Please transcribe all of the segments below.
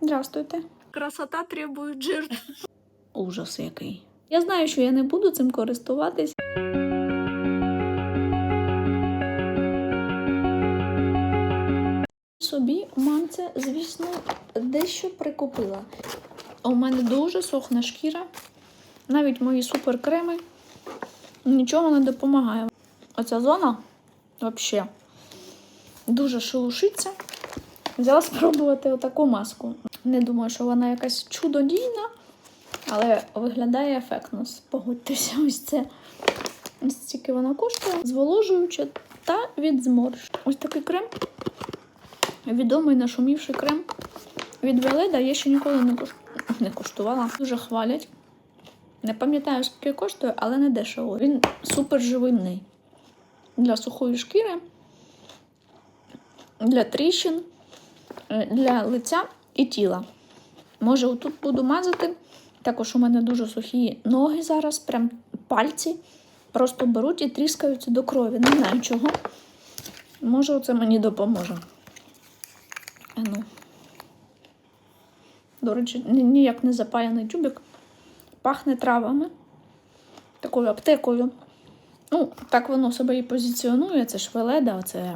Здравствуйте. Красота требует жертв. Ужас який. Я знаю, що я не буду цим користуватись. Собі мамця, звісно, дещо прикупила. У мене дуже сохна шкіра. Навіть мої суперкреми нічого не допомагає. Оця зона взагалі дуже шелушиться. Взяла спробувати отаку маску. Не думаю, що вона якась чудодійна, але виглядає ефектно. Погодьтеся, ось це. Ось стільки вона коштує. Зволожуюча та від зморш. Ось такий крем. Відомий нашумівший крем від Веледа. Я ще ніколи не, кош... не коштувала. Дуже хвалять. Не пам'ятаю, скільки коштує, але не дешево. Він супер живильний для сухої шкіри, для тріщин, для лиця і тіла. Може, отут буду мазати. Також у мене дуже сухі ноги зараз, прям пальці. Просто беруть і тріскаються до крові. Не знаю чого. Може, це мені допоможе. Ну. До речі, ніяк не запаяний тюбик. Пахне травами, такою аптекою. Ну, так воно себе і позиціонує. Це ж веледа, це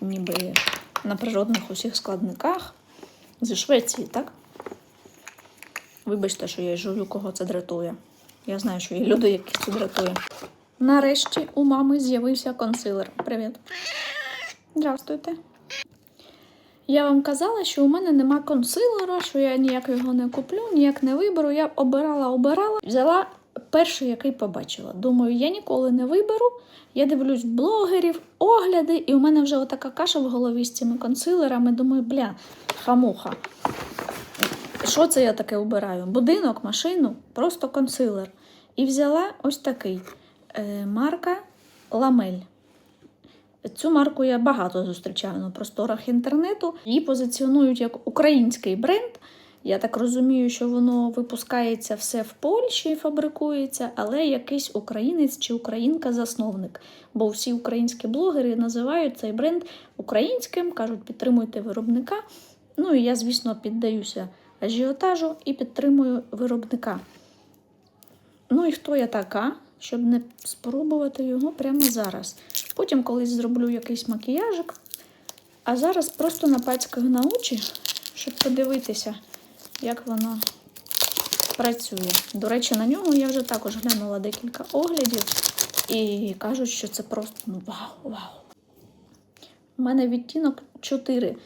ніби на природних усіх складниках. Зі Швеції, так? Вибачте, що я жую, кого це дратує. Я знаю, що є люди, які це дратує. Нарешті у мами з'явився консилер. Привіт. Здравствуйте. Я вам казала, що у мене нема консилера, що я ніяк його не куплю, ніяк не виберу. Я обирала, обирала, взяла перший, який побачила. Думаю, я ніколи не виберу. Я дивлюсь блогерів, огляди, і у мене вже отака каша в голові з цими консилерами. Думаю, бля, хамуха. Що це я таке обираю? Будинок, машину, просто консилер. І взяла ось такий е, марка Ламель. Цю марку я багато зустрічаю на просторах інтернету. Її позиціонують як український бренд. Я так розумію, що воно випускається все в Польщі, фабрикується, але якийсь українець чи українка-засновник. Бо всі українські блогери називають цей бренд українським, кажуть, підтримуйте виробника. Ну і я, звісно, піддаюся ажіотажу і підтримую виробника. Ну і хто я така, щоб не спробувати його прямо зараз. Потім колись зроблю якийсь макіяжик, а зараз просто напацькаю на очі, щоб подивитися, як воно працює. До речі, на нього я вже також глянула декілька оглядів і кажуть, що це просто ну вау, вау. У мене відтінок 4.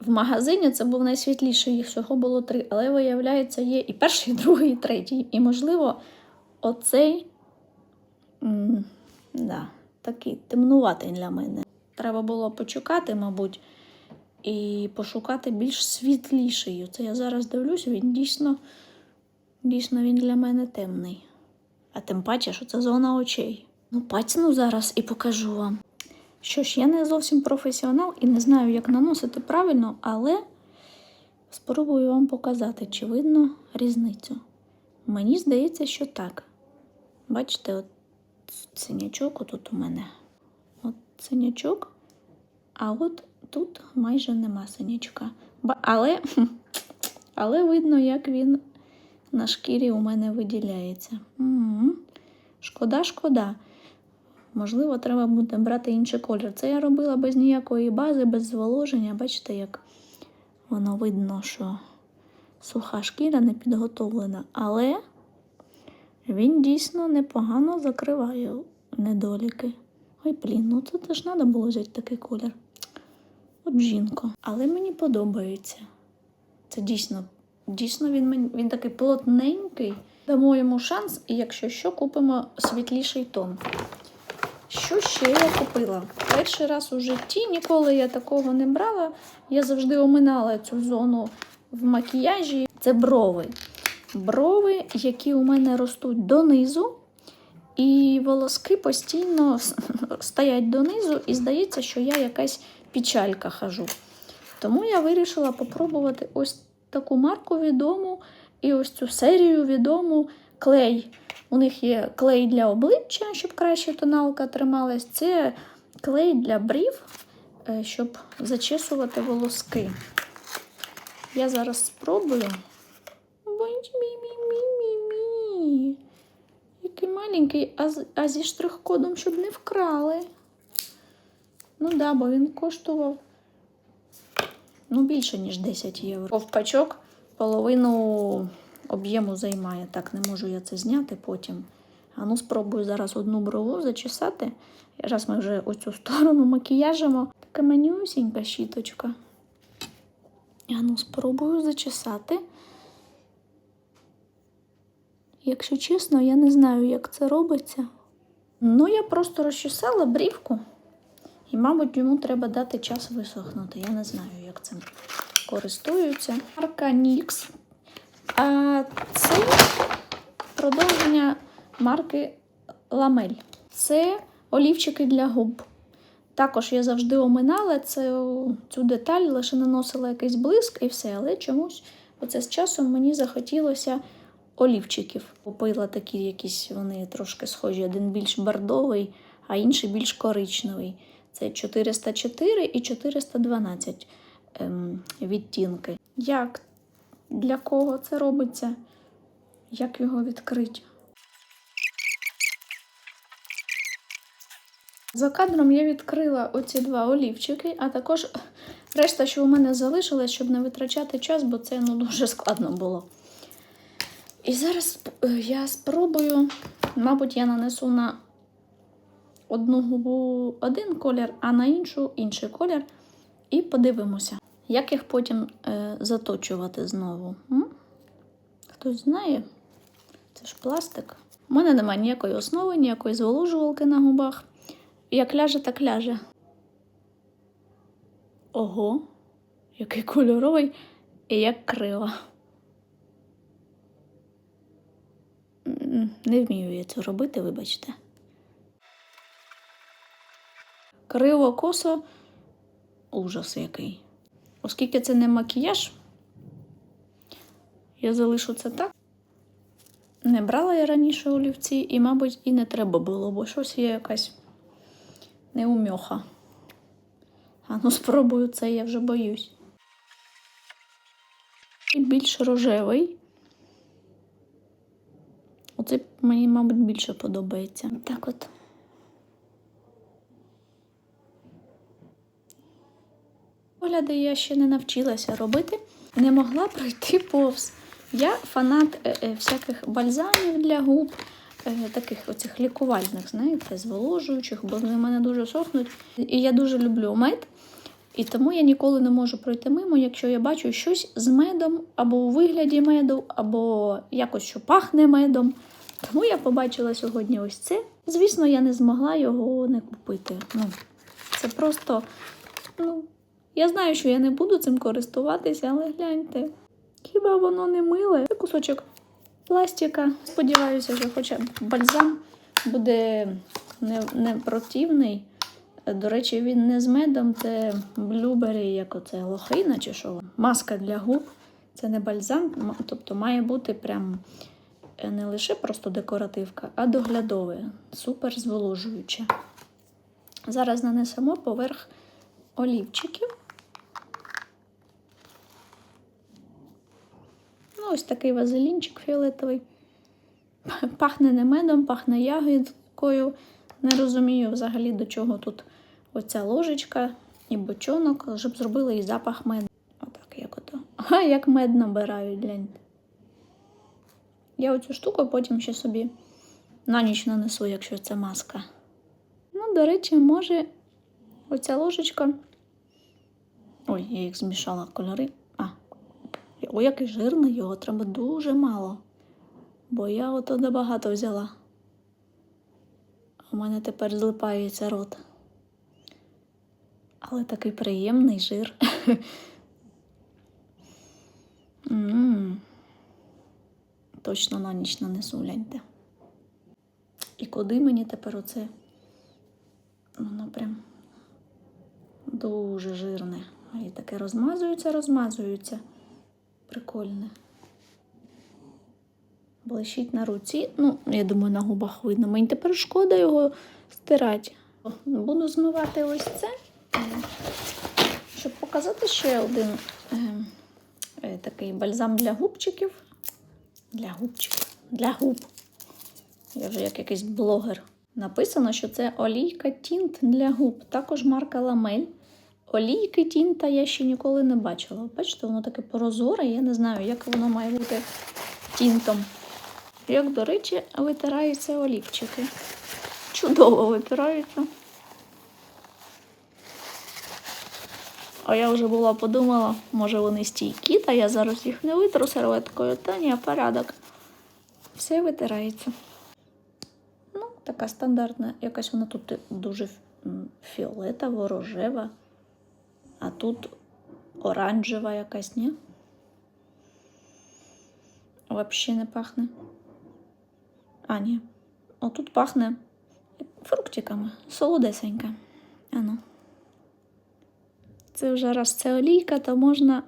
В магазині це був найсвітліший, їх всього було три. Але виявляється, є і перший, і другий, і третій. І, можливо, оцей м, да, такий темнуватий для мене. Треба було почекати, мабуть, і пошукати більш світліший. Це я зараз дивлюся, він дійсно, дійсно він для мене темний. А тим паче, що це зона очей. Ну, пацну зараз і покажу вам. Що ж, я не зовсім професіонал і не знаю, як наносити правильно, але спробую вам показати, чи видно різницю. Мені здається, що так. Бачите, от синячок отут у мене. От синячок, а от тут майже нема синячка. Але, але видно, як він на шкірі у мене виділяється. М. Шкода, шкода. Можливо, треба буде брати інший колір. Це я робила без ніякої бази, без зволоження. Бачите, як воно видно, що суха шкіра не підготовлена. Але він дійсно непогано закриває недоліки. Ой, блін, ну це теж треба було взяти такий колір. От жінко. Але мені подобається. Це дійсно, дійсно він, він такий плотненький. Дамо йому шанс, і якщо що, купимо світліший тон. Що ще я купила? Перший раз у житті ніколи я такого не брала. Я завжди оминала цю зону в макіяжі. Це брови. Брови, які у мене ростуть донизу, і волоски постійно стоять донизу, і здається, що я якась печалька хожу. Тому я вирішила попробувати ось таку марку відому і ось цю серію відому клей. У них є клей для обличчя, щоб краще тоналка трималась. Це клей для брів, е, щоб зачесувати волоски. Я зараз спробую. Який маленький, а зі штрих-кодом, щоб не вкрали. Ну да, бо він коштував ну, більше, ніж 10 євро. Ковпачок половину об'єму займає. Так, не можу я це зняти потім. А ну спробую зараз одну брову зачесати. Зараз ми вже оцю сторону макіяжимо. Така манюсінька щіточка. А ну спробую зачесати. Якщо чесно, я не знаю, як це робиться. Ну, я просто розчесала брівку. І, мабуть, йому треба дати час висохнути. Я не знаю, як цим користуються. Марка NYX. А це продовження марки Ламель. Це олівчики для губ. Також я завжди оминала цю, цю деталь, лише наносила якийсь блиск і все. Але чомусь оце з часом мені захотілося олівчиків. Купила такі якісь, вони трошки схожі, один більш бордовий, а інший більш коричневий. Це 404 і 412 ем, відтінки. Як для кого це робиться? Як його відкрити? За кадром я відкрила оці два олівчики, а також решта, що у мене залишилось, щоб не витрачати час, бо це ну, дуже складно було. І зараз е, я спробую, мабуть, я нанесу на одну губу один колір, а на іншу інший колір. І подивимося, як їх потім е, заточувати знову. М? Хтось знає? Це ж пластик. У мене немає ніякої основи, ніякої зволожувалки на губах. Як ляже, так ляже. Ого, який кольоровий і як криво. М, Не вмію я це робити, вибачте. Криво косо ужас який. Оскільки це не макіяж, я залишу це так. Не брала я раніше олівці, і, мабуть, і не треба було, бо щось є якась неумьоха. А ну спробую це, я вже боюсь. І більш рожевий. Оце мені, мабуть, більше подобається. Так от. Огляди я ще не навчилася робити, не могла пройти повз. Я фанат е, е, всяких бальзамів для губ, е, таких оцих лікувальних, знаєте, зволожуючих, бо вони в мене дуже сохнуть. І я дуже люблю мед. І тому я ніколи не можу пройти мимо, якщо я бачу щось з медом, або у вигляді меду, або якось що пахне медом. Тому я побачила сьогодні ось це. Звісно, я не змогла його не купити. Ну, це просто, ну, я знаю, що я не буду цим користуватися, але гляньте. Хіба воно не миле? Це кусочок пластика. Сподіваюся, що хоча б бальзам буде не, не противний. До речі, він не з медом, це блюбері, як оце лохина чи що. Маска для губ. Це не бальзам, тобто має бути прям е, не лише просто декоративка, а доглядове, супер зволожуюче. Зараз нанесемо поверх олівчиків. Ну, ось такий вазелінчик фіолетовий. Пахне не медом, пахне ягідкою. Не розумію взагалі, до чого тут оця ложечка і бочонок, щоб зробили і запах меду. Отак, як ото. А, як мед набирають, гляньте. Я оцю штуку потім ще собі на ніч нанесу, якщо це маска. Ну, до речі, може, оця ложечка. Ой, я їх змішала кольори. А, ой, який жирний, його треба дуже мало. Бо я ото набагато взяла. У мене тепер злипається рот. Але такий приємний жир. Точно на ніч нанесу, гляньте. І куди мені тепер оце? Воно прям дуже жирне. І таке розмазується, розмазується. Прикольне. Блищить на руці. Ну, я думаю, на губах видно. Мені тепер шкода його стирати. Буду змивати ось це, щоб показати ще один е, Е, Такий бальзам для губчиків. Для губчиків. Для губ. Я вже як якийсь блогер. Написано, що це олійка тінт для губ. Також марка Ламель. Олійки тінта я ще ніколи не бачила. Бачите, воно таке прозоре, я не знаю, як воно має бути тінтом. Як, до речі, витираються олівчики. Чудово витираються. А я вже була подумала, може вони стійкі, та я зараз їх не витру серветкою, та ні, порядок. Все витирається. Ну, така стандартна, якась вона тут дуже фіолетова, рожева, а тут оранжева якась, ні? Взагалі не пахне. А, ні. Отут пахне фруктиками. Солодесенька. Ану. Це вже раз це олійка, то можна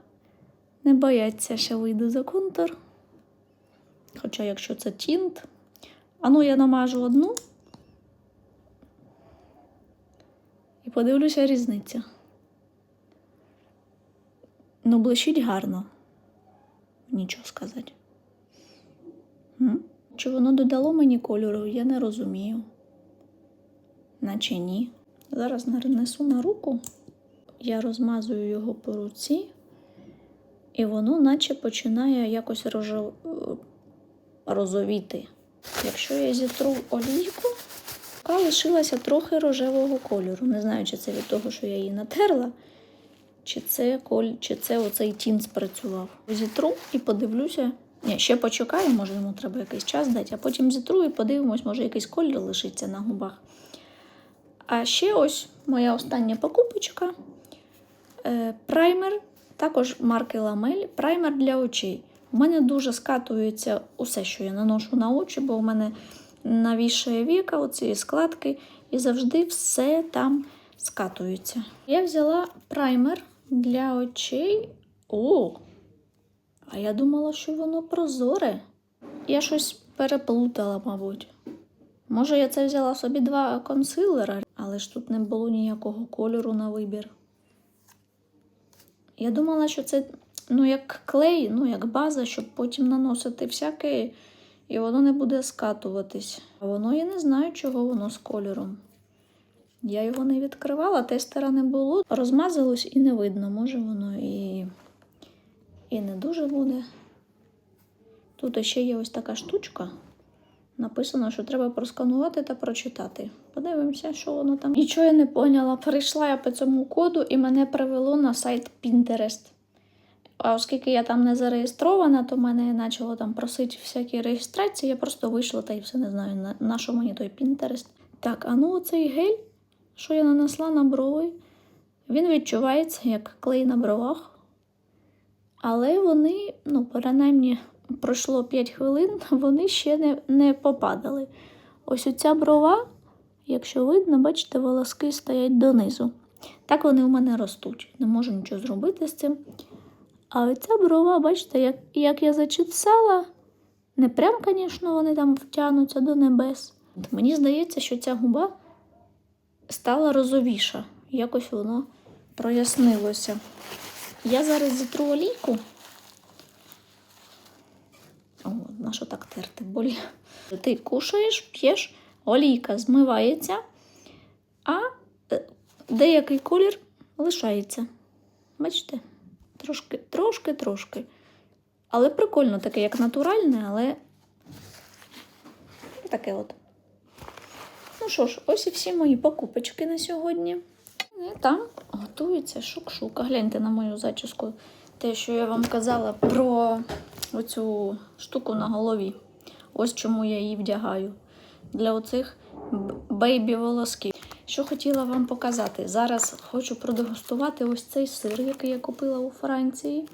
не боятися, що вийду за контур. Хоча, якщо це тінт, ану я намажу одну і подивлюся різницю. Ну, блищить гарно. Нічого сказати. М? Чи воно додало мені кольору, я не розумію. Наче ні. Зараз нанесу на руку. Я розмазую його по руці, і воно наче починає якось рожо... е, розовіти. Якщо я зітру олійку, лишилася трохи рожевого кольору. Не знаю, чи це від того, що я її натерла, чи це, коль... чи це оцей тін спрацював. Зітру і подивлюся. Ні, ще почекаю, може йому треба якийсь час дати, а потім зітру і подивимось, може якийсь колір лишиться на губах. А ще ось моя остання покупочка. Е, Праймер, також марки Ламель, праймер для очей. У мене дуже скатується усе, що я наношу на очі, бо у мене навішає віка, оці складки, і завжди все там скатується. Я взяла праймер для очей. О! А я думала, що воно прозоре. Я щось переплутала, мабуть. Може, я це взяла собі два консилера, але ж тут не було ніякого кольору на вибір. Я думала, що це ну, як клей, ну, як база, щоб потім наносити всяке, і воно не буде скатуватись. А воно я не знаю, чого воно з кольором. Я його не відкривала, тестера не було. Розмазалось і не видно. Може воно і, і не дуже буде. Тут ще є ось така штучка. Написано, що треба просканувати та прочитати. Подивимося, що воно там. Нічого я не поняла. Перейшла я по цьому коду і мене привело на сайт Pinterest. А оскільки я там не зареєстрована, то мене почало там просити всякі реєстрації. Я просто вийшла та й все не знаю, на, на що мені той Pinterest. Так, а ну оцей гель, що я нанесла на брови, він відчувається як клей на бровах. Але вони, ну, принаймні, пройшло 5 хвилин, вони ще не, не попадали. Ось оця брова, якщо видно, бачите, волоски стоять донизу. Так вони у мене ростуть. Не можу нічого зробити з цим. А оця брова, бачите, як, як я зачесала, не прям, звісно, вони там втягнуться до небес. Мені здається, що ця губа стала розовіша. Якось воно прояснилося. Я зараз зітру олійку. О, на що так терти болі? Ти кушаєш, п'єш, олійка змивається, а е, деякий колір лишається. Бачите? Трошки, трошки, трошки. Але прикольно, таке, як натуральне, але таке от. Ну що ж, ось і всі мої покупочки на сьогодні. І там готується шук-шука. Гляньте на мою зачіску. Те, що я вам казала про оцю штуку на голові. Ось чому я її вдягаю. Для оцих бейбі волосків. Що хотіла вам показати. Зараз хочу продегустувати ось цей сир, який я купила у Франції.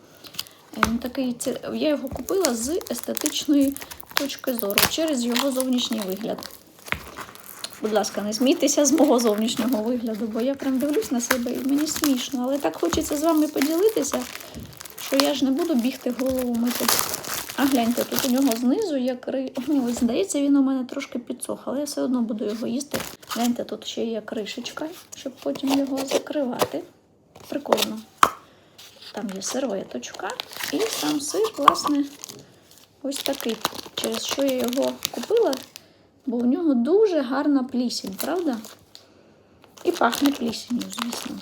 Він такий, я його купила з естетичної точки зору, через його зовнішній вигляд. Будь ласка, не смійтеся з мого зовнішнього вигляду, бо я прям дивлюсь на себе і мені смішно. Але так хочеться з вами поділитися, що я ж не буду бігти голову мити. А гляньте, тут у нього знизу є кри. Ось, здається, він у мене трошки підсох, але я все одно буду його їсти. Гляньте, тут ще є кришечка, щоб потім його закривати. Прикольно. Там є серветочка. І сам сир, власне, ось такий. Через що я його купила, бо у нього дуже гарна плісінь, правда? І пахне плісінню, звісно.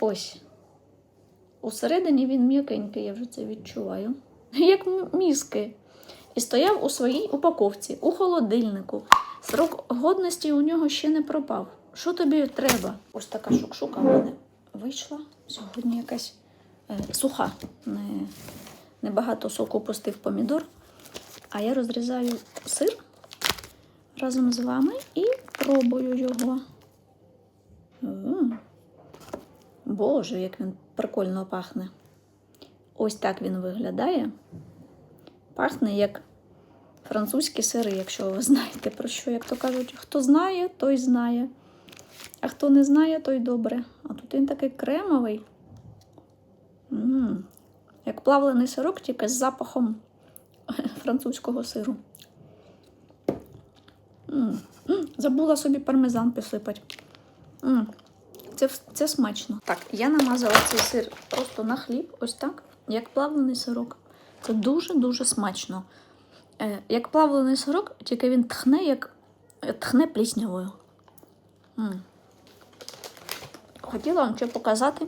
Ось. Усередині він м'якенький, я вже це відчуваю. Як мізки. І стояв у своїй упаковці, у холодильнику. Срок годності у нього ще не пропав. Що тобі треба? Ось така шукшука в мене вийшла. Сьогодні якась е, суха. Не, небагато соку пустив помідор. А я розрізаю сир разом з вами і пробую його. М. Боже, як він прикольно пахне. Ось так він виглядає. Пахне як французькі сири, якщо ви знаєте про що, як то кажуть, хто знає, той знає. А хто не знає, той добре. А тут він такий кремовий. м Як плавлений сирок, тільки з запахом французького сиру. М м Забула собі пармезан посипати. м Це, це смачно. Так, я намазала цей сир просто на хліб, ось так, як плавлений сирок. Це дуже-дуже смачно. Е, як плавлений сирок, тільки він тхне, як е, тхне пліснявою. М. Хотіла вам ще показати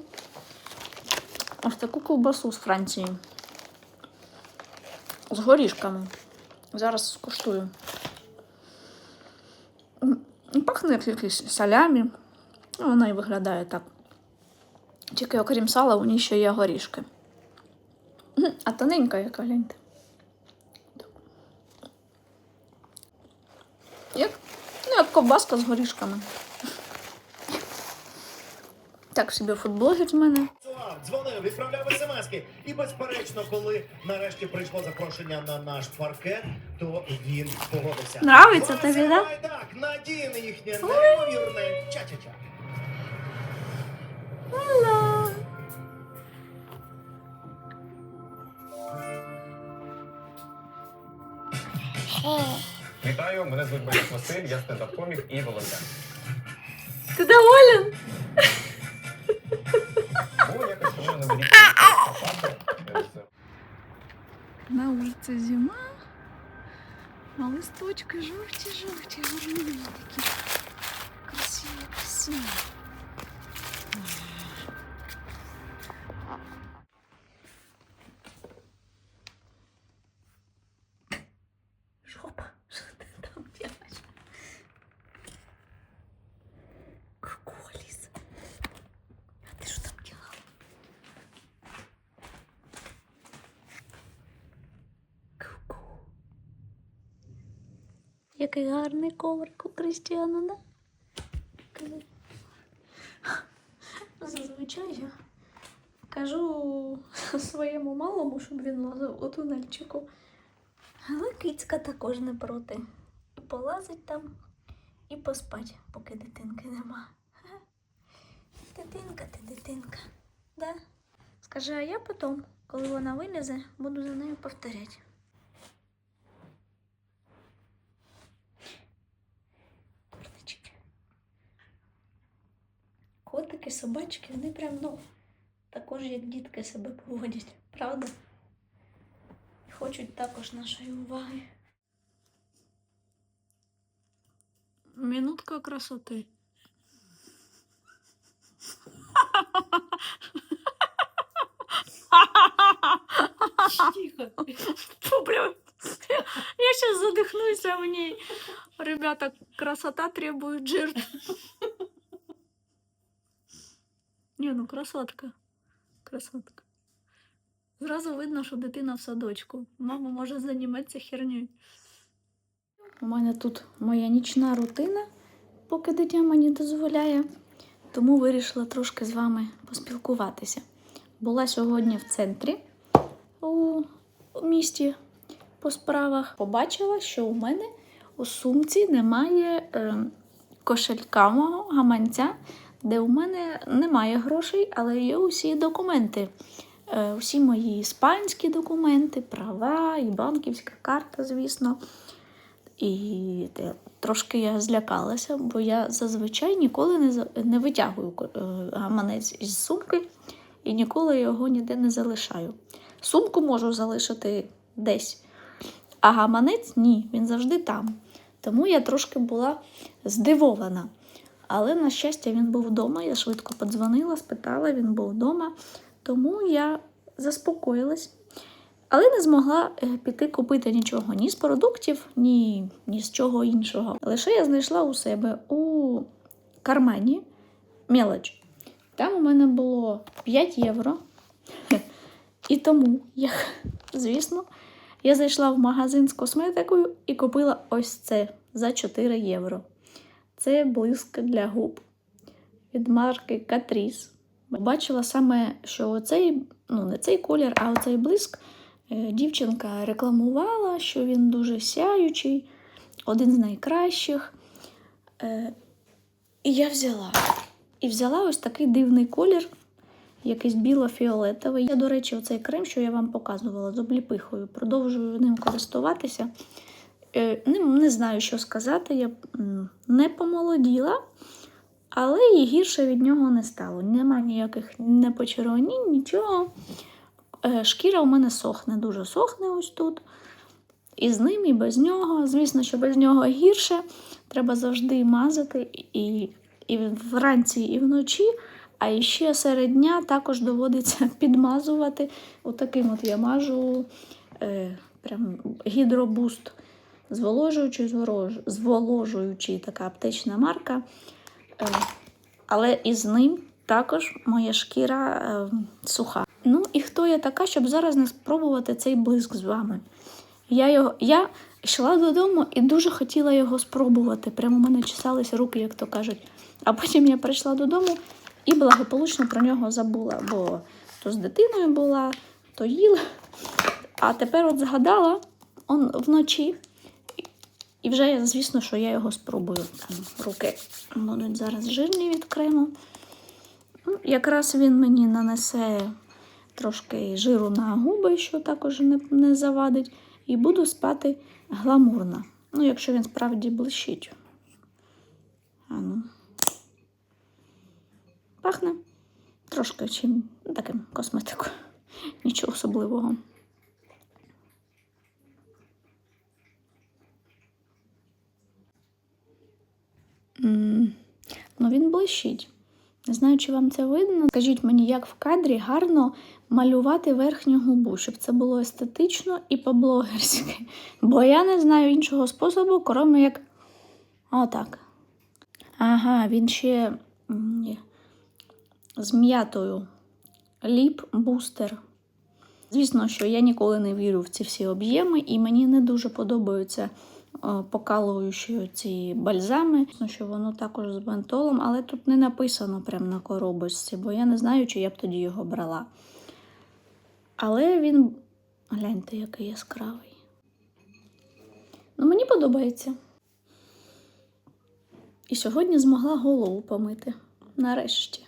ось таку ковбасу з Франції. З горішками. Зараз скуштую. Пахне як якийсь салямі. Вона і виглядає так. Тільки окрім сала, у ній ще є горішки. А тоненька яка гляньте. Як, ну, як ковбаска з горішками. Так собі футблогер з мене. Дзвонив, відправляв смски. І безперечно, коли нарешті прийшло запрошення на наш паркет, то він погодився. Нравиться тобі, да? Байдак, надійне їхнє неймовірне ча-ча-ча. Вітаю, мене звуть Борис Василь, я стендап-комік і волонтер. Ти доволен? Листочки жовті-жовті, гарні такі. Красиві, красиві. Який гарний коврик у Крістіана, да? Зазвичай я кажу своєму малому, щоб він лазив у тунельчику. Але кицька також не проти. І полазить там, і поспать, поки дитинки нема. Дитинка ти дитинка, да? Скажи, а я потім, коли вона вилізе, буду за нею повторяти. Котики, собачки, вони прям, ну, також як дітки себе поводять, правда? І Хочуть також нашої уваги. Минутка красоти. Тихо. Фу, прям. Я сейчас задохнусь в ней. Ребята, красота требует жертв. Не, ну красотка. Красотка. Зразу видно, що дитина в садочку. Мама може займатися хернею. У мене тут моя нічна рутина, поки дитя мені дозволяє. Тому вирішила трошки з вами поспілкуватися. Була сьогодні в центрі у місті по справах. Побачила, що у мене у сумці немає е, кошелька мого гаманця, де у мене немає грошей, але є усі документи. Е, усі мої іспанські документи, права і банківська карта, звісно. І трошки я злякалася, бо я зазвичай ніколи не, витягую е, гаманець із сумки і ніколи його ніде не залишаю. Сумку можу залишити десь, а гаманець ні, він завжди там. Тому я трошки була здивована. Але, на щастя, він був вдома. Я швидко подзвонила, спитала, він був вдома. Тому я заспокоїлась. Але не змогла е, піти купити нічого ні з продуктів, ні, ні з чого іншого. Лише я знайшла у себе у кармані мелоч. Там у мене було 5 євро. І тому, я, звісно, я зайшла в магазин з косметикою і купила ось це за 4 євро. Це блиск для губ від марки Catrice. Бачила саме, що оцей, ну не цей колір, а оцей блиск е, дівчинка рекламувала, що він дуже сяючий, один з найкращих. Е, І я взяла. І взяла ось такий дивний колір, якийсь біло-фіолетовий. Я, до речі, оцей крем, що я вам показувала з обліпихою, продовжую ним користуватися. Не, не знаю, що сказати. Я не помолоділа, але і гірше від нього не стало. Нема ніяких не почервонінь, нічого. Е, Шкіра у мене сохне, дуже сохне ось тут. І з ним, і без нього. Звісно, що без нього гірше. Треба завжди мазати і, і вранці, і вночі. А ще серед дня також доводиться підмазувати. Отаким от я мажу е, прям гідробуст зволожуючий, зволожуючий така аптечна марка. Е, але із ним також моя шкіра е, суха. Ну і хто я така, щоб зараз не спробувати цей блиск з вами? Я, його, я йшла додому і дуже хотіла його спробувати. Прямо у мене чесалися руки, як то кажуть. А потім я прийшла додому і благополучно про нього забула, бо то з дитиною була, то їла. А тепер от згадала он вночі. І вже, звісно, що я його спробую. Там руки будуть зараз жирні від крему. Ну, Якраз він мені нанесе трошки жиру на губи, що також не, не завадить. І буду спати гламурно. Ну, якщо він справді блищить. А ну. Пахне трошки чим таким косметикою. Нічого особливого. Ну, він блищить. Не знаю, чи вам це видно. Скажіть мені, як в кадрі гарно малювати верхню губу, щоб це було естетично і по-блогерськи. Бо я не знаю іншого способу, крім як отак. Ага, він ще з м'ятою. Ліп бустер. Звісно, що я ніколи не вірю в ці всі об'єми, і мені не дуже подобаються покалуючі ці бальзами. Звісно, що воно також з бентолом, але тут не написано прямо на коробочці, бо я не знаю, чи я б тоді його брала. Але він, гляньте, який яскравий. Ну, мені подобається. І сьогодні змогла голову помити. Нарешті.